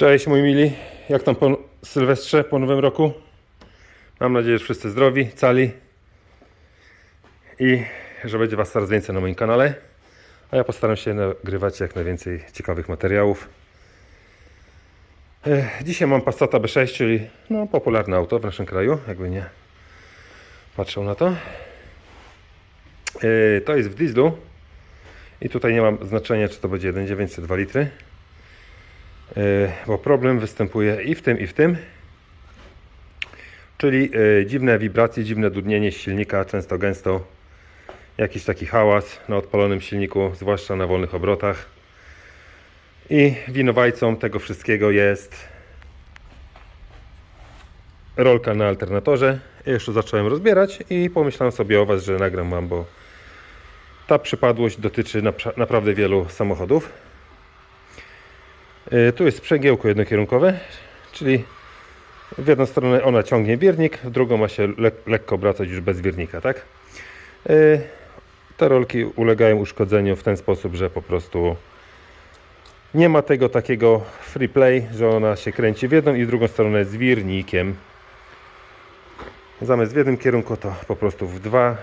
Cześć moi mili, jak tam po Sylwestrze, po Nowym Roku? Mam nadzieję, że wszyscy zdrowi, cali i że będzie Was coraz więcej na moim kanale. A ja postaram się nagrywać jak najwięcej ciekawych materiałów. Ech, Dzisiaj mam Passata B6, czyli no, popularne auto w naszym kraju, jakby nie patrzał na to. Yy, To jest w dieslu i tutaj nie mam znaczenia, czy to będzie 1,9 czy 2 litry. Yy, bo problem występuje i w tym, i w tym. Czyli yy, dziwne wibracje, dziwne dudnienie silnika, często gęsto. Jakiś taki hałas na odpalonym silniku, zwłaszcza na wolnych obrotach. I winowajcą tego wszystkiego jest rolka na alternatorze. Ja zacząłem rozbierać i pomyślałem sobie o Was, że nagram Wam, bo ta przypadłość dotyczy napra- naprawdę wielu samochodów. Y, Tu jest sprzęgiełko jednokierunkowe, czyli w jedną stronę ona ciągnie wiernik, w drugą ma się le lekko obracać już bez wiernika, tak? Y, Te rolki ulegają uszkodzeniu w ten sposób, że po prostu nie ma tego takiego free play, że ona się kręci w jedną i w drugą stronę z wirnikiem. Zamiast w jednym kierunku to po prostu w dwa,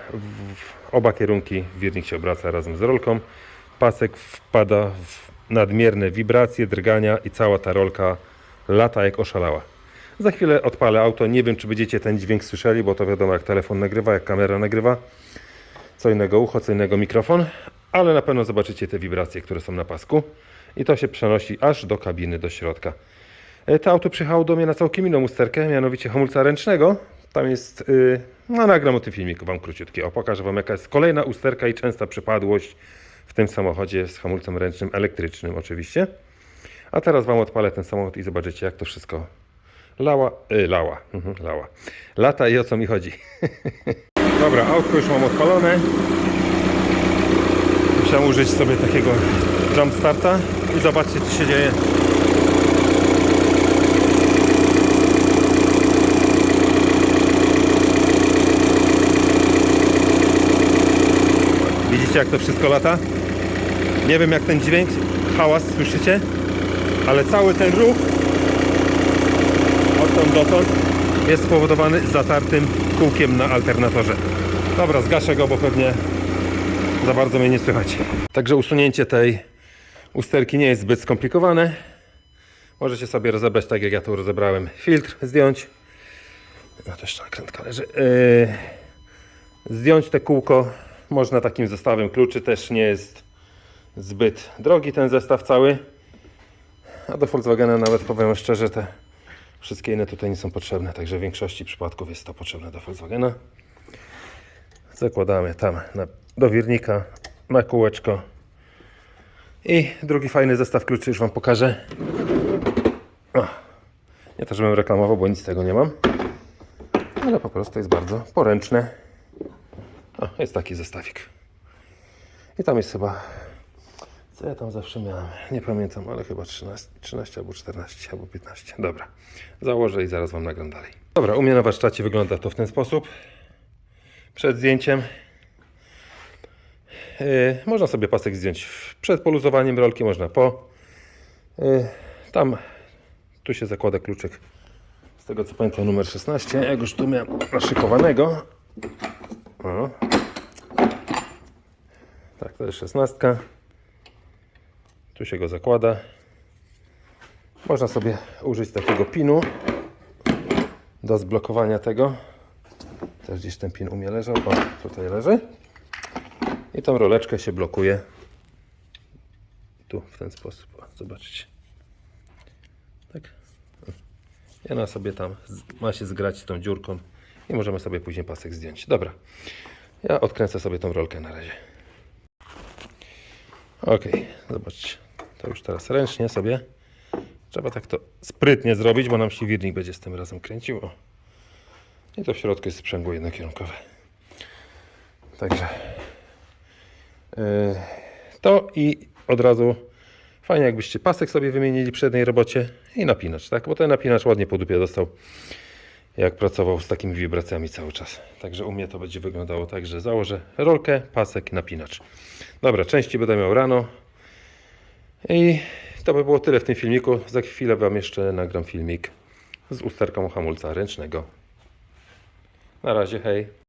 w oba kierunki wirnik się obraca razem z rolką. Pasek wpada w nadmierne wibracje, drgania i cała ta rolka lata jak oszalała. Za chwilę odpalę auto. Nie wiem, czy będziecie ten dźwięk słyszeli, bo to wiadomo, jak telefon nagrywa, jak kamera nagrywa. Co innego ucho, co innego mikrofon, ale na pewno zobaczycie te wibracje, które są na pasku. I to się przenosi aż do kabiny, do środka. E, To auto przyjechało do mnie na całkiem inną usterkę, mianowicie hamulca ręcznego. Tam jest, yy, no nagram o tym filmiku Wam króciutki. O, pokażę Wam jaka jest kolejna usterka i częsta przypadłość w tym samochodzie z hamulcem ręcznym, elektrycznym oczywiście. A teraz Wam odpalę ten samochód i zobaczycie jak to wszystko lała, y, lała, mhm, lała. Lata i o co mi chodzi. Dobra, autko już mam odpalone. Musiałem użyć sobie takiego jump starta i zobaczcie co się dzieje. Widzicie jak to wszystko lata? Nie wiem jak ten dźwięk, hałas słyszycie? Ale cały ten ruch odtąd dotąd jest spowodowany zatartym kółkiem na alternatorze. Dobra, zgaszę go, bo pewnie za bardzo mnie nie słychać. Także usunięcie tej usterki nie jest zbyt skomplikowane. Możecie sobie rozebrać tak jak ja tu rozebrałem. Filtr zdjąć. No jeszcze nakrętka leży. Yy, zdjąć te kółko można takim zestawem kluczy. Też nie jest zbyt drogi ten zestaw cały. A do Volkswagena nawet powiem szczerze, te wszystkie inne tutaj nie są potrzebne. Także w większości przypadków jest to potrzebne do Volkswagena. Zakładamy tam na, do wirnika, na kółeczko. I drugi fajny zestaw kluczy już Wam pokażę. O, nie to, żebym reklamował, bo nic z tego nie mam. Ale po prostu jest bardzo poręczne. O, jest taki zestawik. I tam jest chyba... Co ja tam zawsze miałem? Nie pamiętam, ale chyba 13, 13 albo 14 albo 15. Dobra, założę i zaraz Wam nagram dalej. Dobra, u mnie na warsztacie wygląda to w ten sposób. Przed zdjęciem Yy, można sobie pasek zdjąć przed poluzowaniem rolki, można po. Yy, tam, tu się zakłada kluczyk. Z tego co pamiętam numer 16. Jak już tu miałem naszykowanego. O. To jest 16. Tu się go zakłada. Można sobie użyć takiego pinu do zblokowania tego. Też gdzieś ten pin u mnie leżał. O, tutaj leży. I tą roleczkę się blokuje. Tu w ten sposób. O, zobaczcie. Tak. I ona sobie tam ma się zgrać z tą dziurką i możemy sobie później pasek zdjąć. Dobra. Ja odkręcę sobie tą rolkę na razie. Ok, zobaczcie. To już teraz ręcznie sobie. Trzeba tak to sprytnie zrobić, bo nam się wirnik będzie z tym razem kręcił. O. I to w środku jest sprzęgło jednokierunkowe. Także yy, to i od razu fajnie jakbyście pasek sobie wymienili przy jednej robocie i napinacz, tak? Bo ten napinacz ładnie po dupie dostał jak pracował z takimi wibracjami cały czas. Także u mnie to będzie wyglądało tak, że założę rolkę, pasek, napinacz. Dobra, części będę miał rano i to by było tyle w tym filmiku. Za chwilę Wam jeszcze nagram filmik z usterką hamulca ręcznego. Na razie, hej.